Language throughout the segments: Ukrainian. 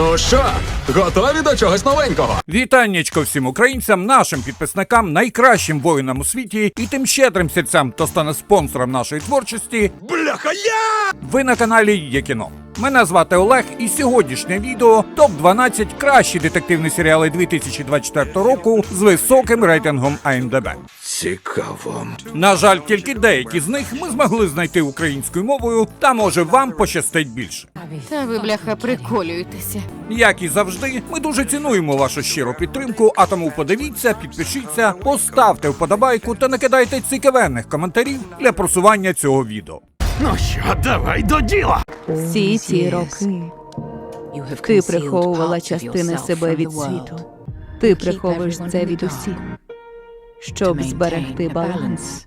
Ну що, готові до чогось новенького? Вітаннячко всім українцям, нашим підписникам, найкращим воїнам у світі і тим щедрим серцям, хто стане спонсором нашої творчості. Бляха я! Ви на каналі Є кіно. Мене звати Олег, і сьогоднішнє відео топ 12 кращі детективні серіали 2024 року з високим рейтингом IMDb. Цікаво. На жаль, тільки деякі з них ми змогли знайти українською мовою, та може вам пощастить більше. Та ви, бляха, приколюєтеся. Як і завжди, ми дуже цінуємо вашу щиру підтримку, а тому подивіться, підпишіться, поставте вподобайку та накидайте цікавенних коментарів для просування цього відео. Ну що, давай до діла. Всі ці роки ти приховувала частини себе від світу. Ти приховуєш це від усіх, щоб зберегти баланс.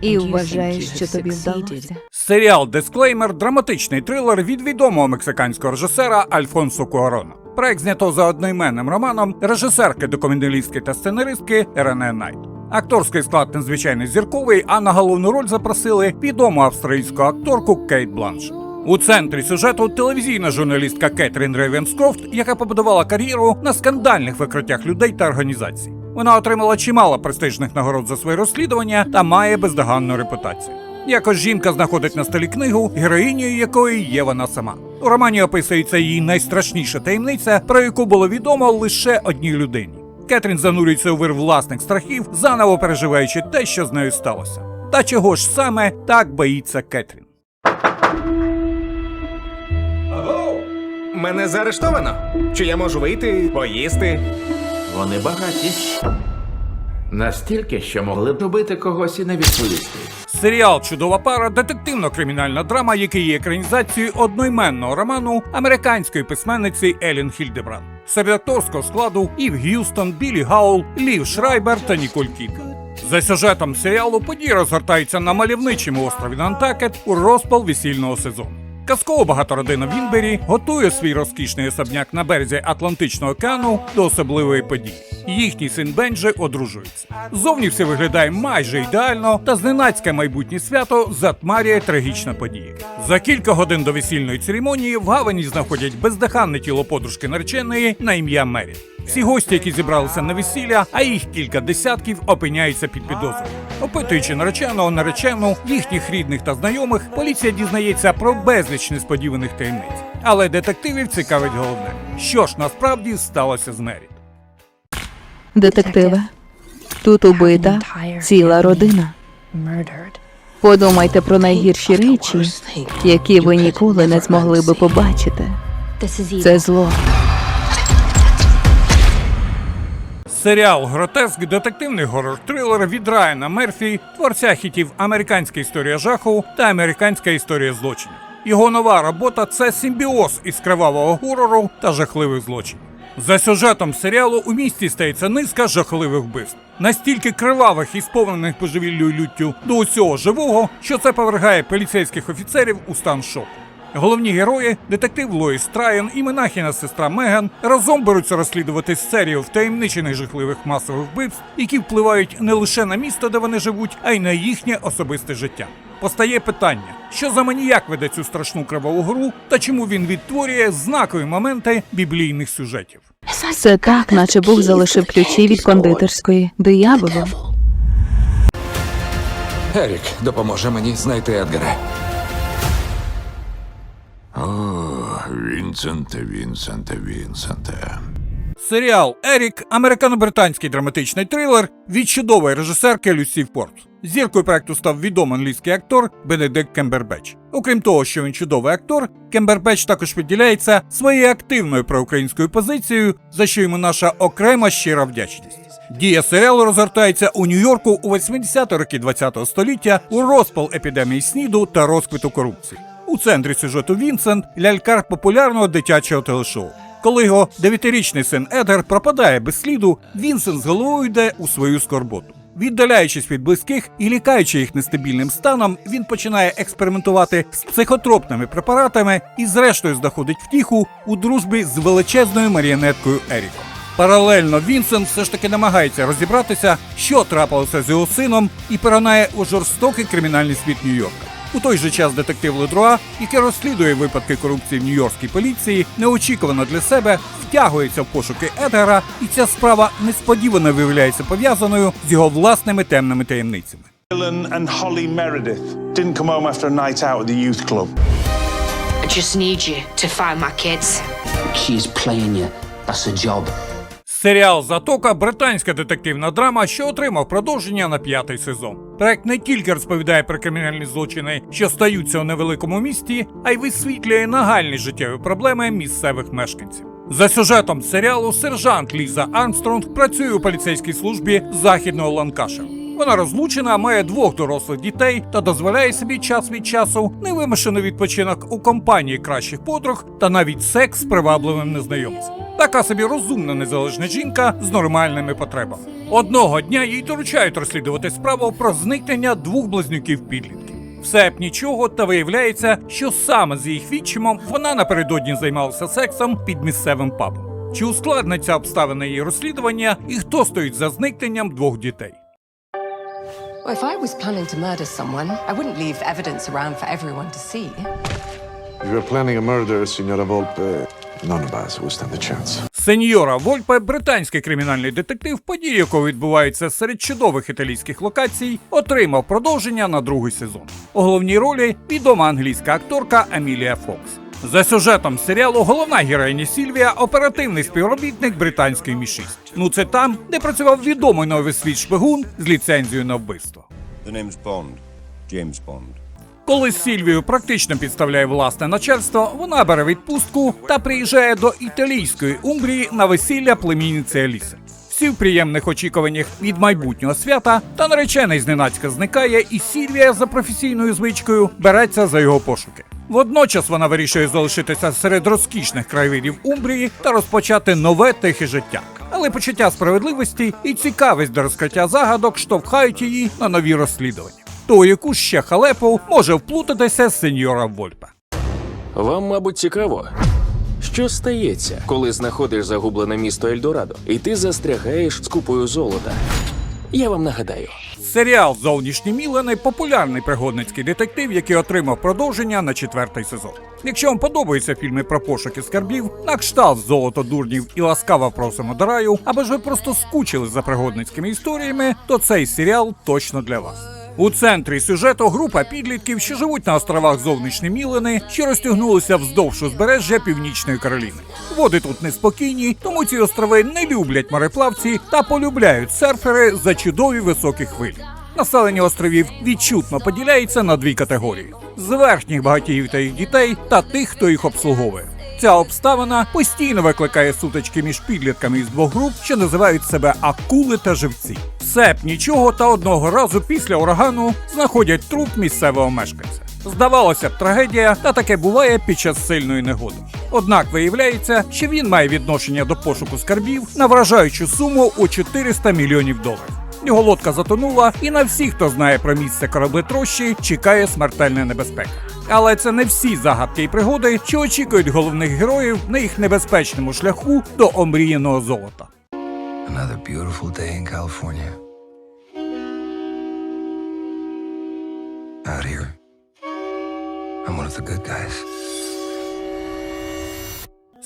І вважаєш, що тобі вдалося. Серіал Дисклеймер драматичний трилер від відомого мексиканського режисера Альфонсо Куарона. Проект знято за одноіменним романом режисерки, документалістки та сценаристки Рене Найт. Акторський склад надзвичайно зірковий, а на головну роль запросили відому австралійську акторку Кейт Бланш. У центрі сюжету телевізійна журналістка Кетрін Рейвенскрофт, яка побудувала кар'єру на скандальних викриттях людей та організацій. Вона отримала чимало престижних нагород за своє розслідування та має бездоганну репутацію. Якось жінка знаходить на столі книгу, героїнею якої є вона сама. У романі описується її найстрашніша таємниця, про яку було відомо лише одній людині. Кетрін занурюється у вир власних страхів, заново переживаючи те, що з нею сталося. Та чого ж саме так боїться Кетрін? Мене заарештовано? Чи я можу вийти, поїсти? Вони багаті. Настільки, що могли б убити когось і не відповісти. Серіал Чудова пара детективно-кримінальна драма, який є екранізацією одноіменного роману американської письменниці Елін Хільдебранд. Серед акторського складу Ів Г'юстон, Білі Гаул, Лів Шрайбер та Ніколь Кідман. За сюжетом серіалу події розгортаються на мальовничому острові Нантакет у розпал весільного сезону. Казково багата родина Вінбері готує свій розкішний особняк на березі Атлантичного океану до особливої події. Їхній син Бенджи одружується. Зовні все виглядає майже ідеально, та зненацьке майбутнє свято затмарює трагічна подія. За кілька годин до весільної церемонії в гавані знаходять бездиханне тіло подружки нареченої на ім'я Мері. Всі гості, які зібралися на весілля, а їх кілька десятків, опиняються під підозрою. Опитуючи нареченого, наречену, їхніх рідних та знайомих, поліція дізнається про безліч несподіваних таємниць. Але детективів цікавить головне, що ж насправді сталося з Мері. Детективе, тут убита ціла родина. Подумайте про найгірші речі, які ви ніколи не змогли би побачити. Це зло. Серіал Гротеск детективний горор-трилер від Райана Мерфі, творця хітів Американська історія жаху та Американська історія злочинів. Його нова робота це симбіоз із кривавого горору та жахливих злочинів. За сюжетом серіалу у місті стається низка жахливих вбивств. Настільки кривавих і сповнених божевіллю люттю до усього живого, що це повергає поліцейських офіцерів у стан шоку. Головні герої, детектив Лоїс Трайан і монахіна сестра Меган, разом беруться розслідувати серію втаємничених жахливих масових вбивств, які впливають не лише на місто, де вони живуть, а й на їхнє особисте життя. Постає питання, що за маніяк веде цю страшну криваву гру, та чому він відтворює знакові моменти біблійних сюжетів. Все так, наче Бог залишив ключі від кондитерської дияволу. Ерік допоможе мені знайти Едгара. Вінсенте, Вінсенте, Вінсенте. Серіал Ерік американо-британський драматичний трилер від чудової режисерки Люсі Форд. Зіркою проекту став відомий англійський актор Бенедикт Кембербеч. Окрім того, що він чудовий актор, Кембербеч також виділяється своєю активною проукраїнською позицією, за що йому наша окрема щира вдячність. Дія серіалу розгортається у Нью-Йорку у 80-ті роки ХХ століття у розпал епідемії сніду та розквіту корупції. У центрі сюжету Вінсент лялькар популярного дитячого телешоу. Коли його дев'ятирічний син Едгар пропадає без сліду, Вінсент з головою йде у свою скорботу. Віддаляючись від близьких і лікаючи їх нестабільним станом, він починає експериментувати з психотропними препаратами і, зрештою, знаходить втіху у дружбі з величезною маріонеткою Еріком. Паралельно Вінсент все ж таки намагається розібратися, що трапилося з його сином, і перенає у жорстокий кримінальний світ Нью-Йорка. У той же час детектив Ледруа, який розслідує випадки корупції в нью-йоркській поліції, неочікувано для себе втягується в пошуки Едгара, і ця справа несподівано виявляється пов'язаною з його власними темними таємницями. And Holly Meredith didn't come home after a night out at the youth club. I just need you to find my kids. She's playing you. That's a job. Серіал Затока британська детективна драма, що отримав продовження на п'ятий сезон. Проект не тільки розповідає про кримінальні злочини, що стаються у невеликому місті, а й висвітлює нагальні життєві проблеми місцевих мешканців. За сюжетом серіалу сержант Ліза Армстронг працює у поліцейській службі західного Ланкашера. Вона розлучена, має двох дорослих дітей та дозволяє собі час від часу невимушений відпочинок у компанії кращих подруг та навіть секс з привабливим незнайомцем. Така собі розумна незалежна жінка з нормальними потребами. Одного дня їй доручають розслідувати справу про зникнення двох близнюків підлітків. Все б нічого, та виявляється, що саме з їх відчимом вона напередодні займалася сексом під місцевим пабом. Чи ускладниться обставини її розслідування і хто стоїть за зникненням двох дітей? Well, if I was planning to murder someone, I wouldn't leave evidence around for everyone to see. If you're planning a murder, Signora Volpe, none of us will stand a chance. Сеньора Вольпе, британський кримінальний детектив, події якого відбуваються серед чудових італійських локацій, отримав продовження на другий сезон. У головній ролі відома англійська акторка Емілія Фокс. За сюжетом серіалу головна героїня Сільвія оперативний співробітник британської Мі 6 Ну це там, де працював відомий новий світ шпигун з ліцензією на вбивство. The name's Bond. James Bond. Коли Сільвію практично підставляє власне начальство, вона бере відпустку та приїжджає до італійської Умбрії на весілля племінниці Аліси. Всі в приємних очікуваннях від майбутнього свята та наречений зненацька зникає, і Сільвія за професійною звичкою береться за його пошуки. Водночас вона вирішує залишитися серед розкішних краєвидів Умбрії та розпочати нове тихе життя. Але почуття справедливості і цікавість до розкриття загадок штовхають її на нові розслідування. То у яку ще халепу може вплутатися сеньора Вольпа. Вам, мабуть, цікаво, що стається, коли знаходиш загублене місто Ельдорадо, і ти застрягаєш з купою золота. Я вам нагадаю. Серіал Зовнішні Мілени популярний пригодницький детектив, який отримав продовження на четвертий сезон. Якщо вам подобаються фільми про пошуки скарбів, на кшталт золото дурнів і ласкаво просимо до раю, або ж ви просто скучили за пригодницькими історіями, то цей серіал точно для вас. У центрі сюжету група підлітків, що живуть на островах Зовнішні Мілени, що розтягнулися вздовж узбережжя Північної Кароліни. Води тут неспокійні, тому ці острови не люблять мореплавці та полюбляють серфери за чудові високі хвилі. Населення островів відчутно поділяється на дві категорії: з верхніх багатіїв та їх дітей та тих, хто їх обслуговує. Ця обставина постійно викликає сутички між підлітками із двох груп, що називають себе акули та живці. Все б нічого, та одного разу після урагану знаходять труп місцевого мешканця. Здавалося б, трагедія, та таке буває під час сильної негоди. Однак виявляється, що він має відношення до пошуку скарбів на вражаючу суму у 400 мільйонів доларів. Його лодка затонула, і на всіх, хто знає про місце кораблетрощі, чекає смертельна небезпека. Але це не всі загадки і пригоди, що очікують головних героїв на їх небезпечному шляху до омріяного золота. Another beautiful day in California. Out here. I'm one of the good guys.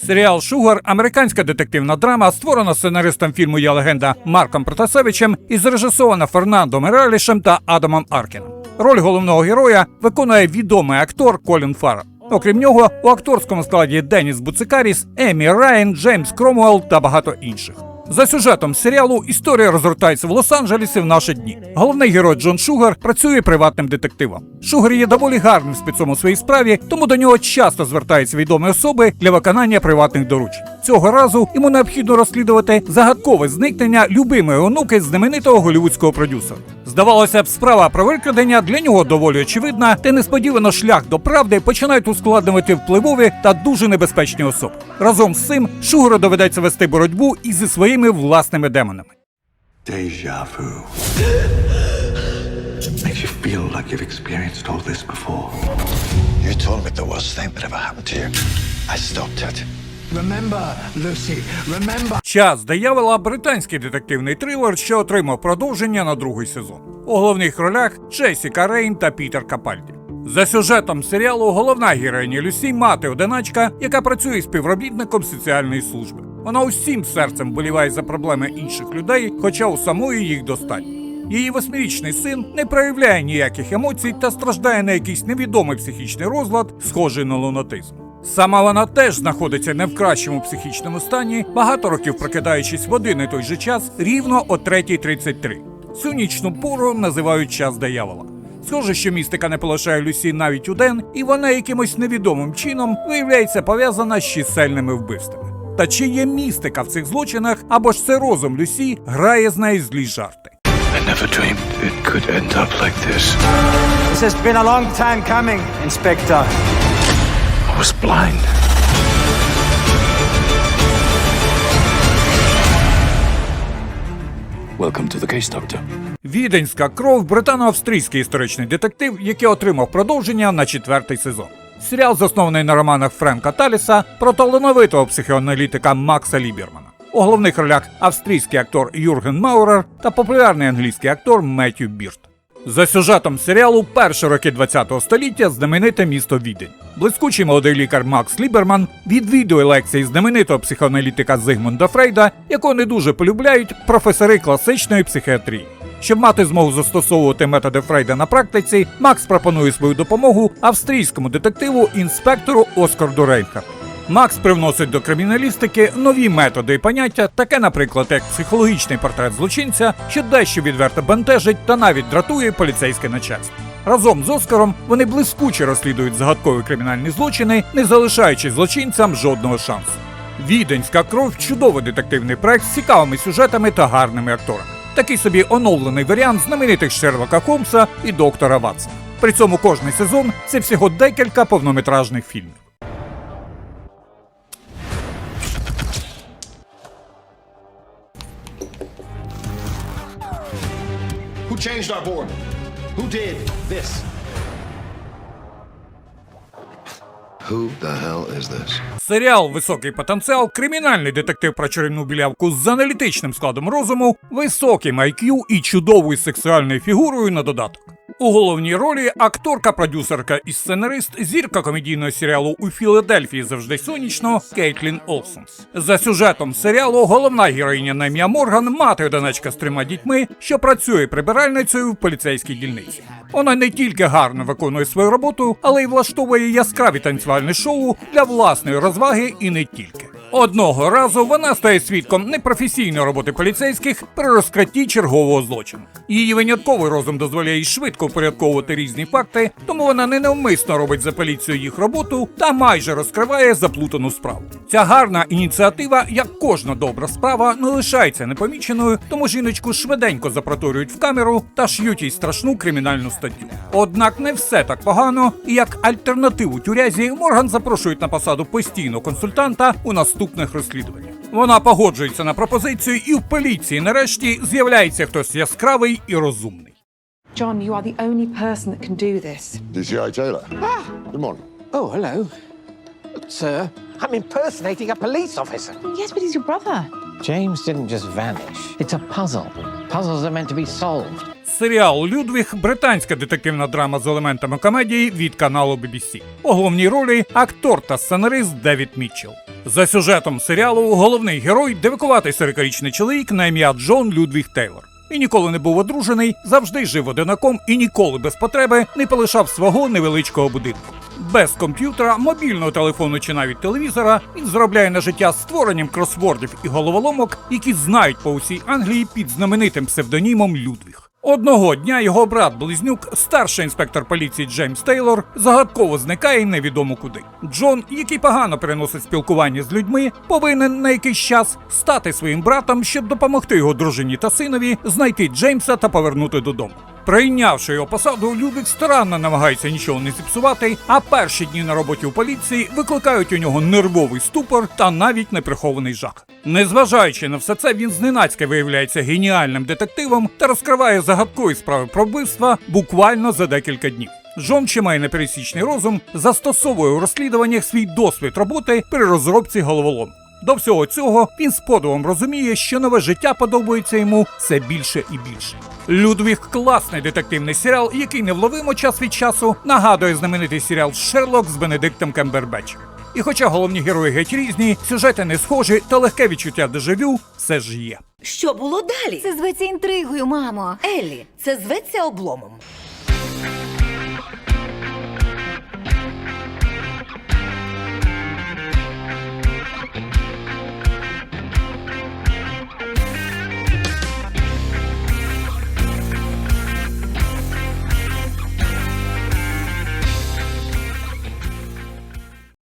Серіал Шугар американська детективна драма, створена сценаристом фільму Я легенда Марком Протасевичем і зрежисована Фернандо Мералішем та Адамом Аркіном. Роль головного героя виконує відомий актор Колін Фаррелл. Окрім нього, у акторському складі Деніс Буцикаріс, Емі Райан, Джеймс Кромуел та багато інших. За сюжетом серіалу історія розгортається в Лос-Анджелесі в наші дні. Головний герой Джон Шугар працює приватним детективом. Шугар є доволі гарним спецом у своїй справі, тому до нього часто звертаються відомі особи для виконання приватних доручень. Цього разу йому необхідно розслідувати загадкове зникнення любимої онуки знаменитого голівудського продюсера. Здавалося б, справа про викрадення для нього доволі очевидна, та несподівано шлях до правди починають ускладнювати впливові та дуже небезпечні особи. Разом з цим Шугару доведеться вести боротьбу і зі своїми власними демонами. Vu. Makes you feel like you've experienced all this before. You told me the worst thing that ever happened to you. I stopped it. Remember, Lucy, remember. Час диявола британський детективний трилер, що отримав продовження на другий сезон. У головних ролях Джесіка Рейн та Пітер Капальді. За сюжетом серіалу головна героїня Люсі мати одиначка, яка працює співробітником соціальної служби. Вона усім серцем боліває за проблеми інших людей, хоча у самої їх достатньо. Її восьмирічний син не проявляє ніяких емоцій та страждає на якийсь невідомий психічний розлад, схожий на лунатизм. Сама вона теж знаходиться не в кращому психічному стані, багато років прокидаючись в один і той же час рівно о 3.33. Цю нічну пору називають час диявола. Схоже, що містика не полишає Люсі навіть удень, і вона якимось невідомим чином виявляється пов'язана з чисельними вбивствами. Та чи є містика в цих злочинах, або ж це розум Люсі грає з нею злі жарти? I never dreamed it could end up like this. This has been a long time coming, Inspector. I was blind. Welcome to the case, Doctor. Віденська кров британо-австрійський історичний детектив, який отримав продовження на четвертий сезон. Серіал заснований на романах Френка Таліса про талановитого психоаналітика Макса Лібермана. У головних ролях австрійський актор Юрген Маурер та популярний англійський актор Меттью Бірт. За сюжетом серіалу перші роки ХХ століття знамените місто Відень. Блискучий молодий лікар Макс Ліберман відвідує лекції знаменитого психоаналітика Зигмунда Фрейда, якого не дуже полюбляють професори класичної психіатрії. Щоб мати змогу застосовувати методи Фрейда на практиці, Макс пропонує свою допомогу австрійському детективу інспектору Оскарду Рейнхарту. Макс привносить до криміналістики нові методи і поняття, таке, наприклад, як психологічний портрет злочинця, що дещо відверто бентежить та навіть дратує поліцейське начальство. Разом з Оскаром вони блискуче розслідують загадкові кримінальні злочини, не залишаючи злочинцям жодного шансу. Віденська кров чудовий детективний проект з цікавими сюжетами та гарними акторами. Такий собі оновлений варіант знаменитих Шерлока Холмса і доктора Ватсона. При цьому кожний сезон це всього декілька повнометражних фільмів. Who changed our board? Who did this? Who the hell is this? Серіал Високий потенціал, кримінальний детектив про чарівну білявку з аналітичним складом розуму, високим IQ і чудовою сексуальною фігурою на додаток. У головній ролі акторка, продюсерка і сценарист, зірка комедійного серіалу у Філадельфії завжди сонячно Кейтлін Олсон. За сюжетом серіалу головна героїня на ім'я Морган, мати одиначка з трьома дітьми, що працює прибиральницею в поліцейській дільниці. Вона не тільки гарно виконує свою роботу, але й влаштовує яскраві танцювальні шоу для власної розваги і не тільки. Одного разу вона стає свідком непрофесійної роботи поліцейських при розкритті чергового злочину. Її винятковий розум дозволяє швидко впорядковувати різні факти, тому вона ненавмисно робить за поліцію їх роботу та майже розкриває заплутану справу. Ця гарна ініціатива, як кожна добра справа, не лишається непоміченою, тому жіночку швиденько запроторюють в камеру та ш'ють їй страшну кримінальну статтю. Однак не все так погано, і як альтернативу тюрязі Морган запрошують на посаду постійного консультанта у наступних розслідуваннях. Вона погоджується на пропозицію, і в поліції нарешті з'являється хтось яскравий і розумний. John, you are the only person that can do this. DCI Taylor. Good morning. Oh, hello. Sir, I'm impersonating a police officer. Yes, but he's your brother. James didn't just vanish. It's a puzzle. Puzzles are meant to be solved. Серіал Людвіг британська детективна драма з елементами комедії від каналу BBC. У головній ролі актор та сценарист Девід Мітчелл. За сюжетом серіалу головний герой девикуватий 40-річний чоловік на ім'я Джон Людвіг Тейлор. І ніколи не був одружений, завжди жив одинаком і ніколи без потреби не полишав свого невеличкого будинку. Без комп'ютера, мобільного телефону чи навіть телевізора він заробляє на життя створенням кросвордів і головоломок, які знають по усій Англії під знаменитим псевдонімом Людвіг. Одного дня його брат-близнюк, старший інспектор поліції Джеймс Тейлор, загадково зникає невідомо куди. Джон, який погано переносить спілкування з людьми, повинен на якийсь час стати своїм братом, щоб допомогти його дружині та синові знайти Джеймса та повернути додому. Прийнявши його посаду, Людвік старанно намагається нічого не зіпсувати, а перші дні на роботі у поліції викликають у нього нервовий ступор та навіть неприхований жах. Незважаючи на все це, він зненацька виявляється геніальним детективом та розкриває загадкові справи про вбивства буквально за декілька днів. Джон, чи має непересічний розум, застосовує у розслідуваннях свій досвід роботи при розробці головоломок. До всього цього він з подивом розуміє, що нове життя подобається йому все більше і більше. Людвіг класний детективний серіал, який невловимо час від часу нагадує знаменитий серіал Шерлок з Бенедиктом Кембербечем. І хоча головні герої геть різні, сюжети не схожі, та легке відчуття дежавю все ж є. Що було далі? Це зветься інтригою, мамо. Еллі, це зветься обломом.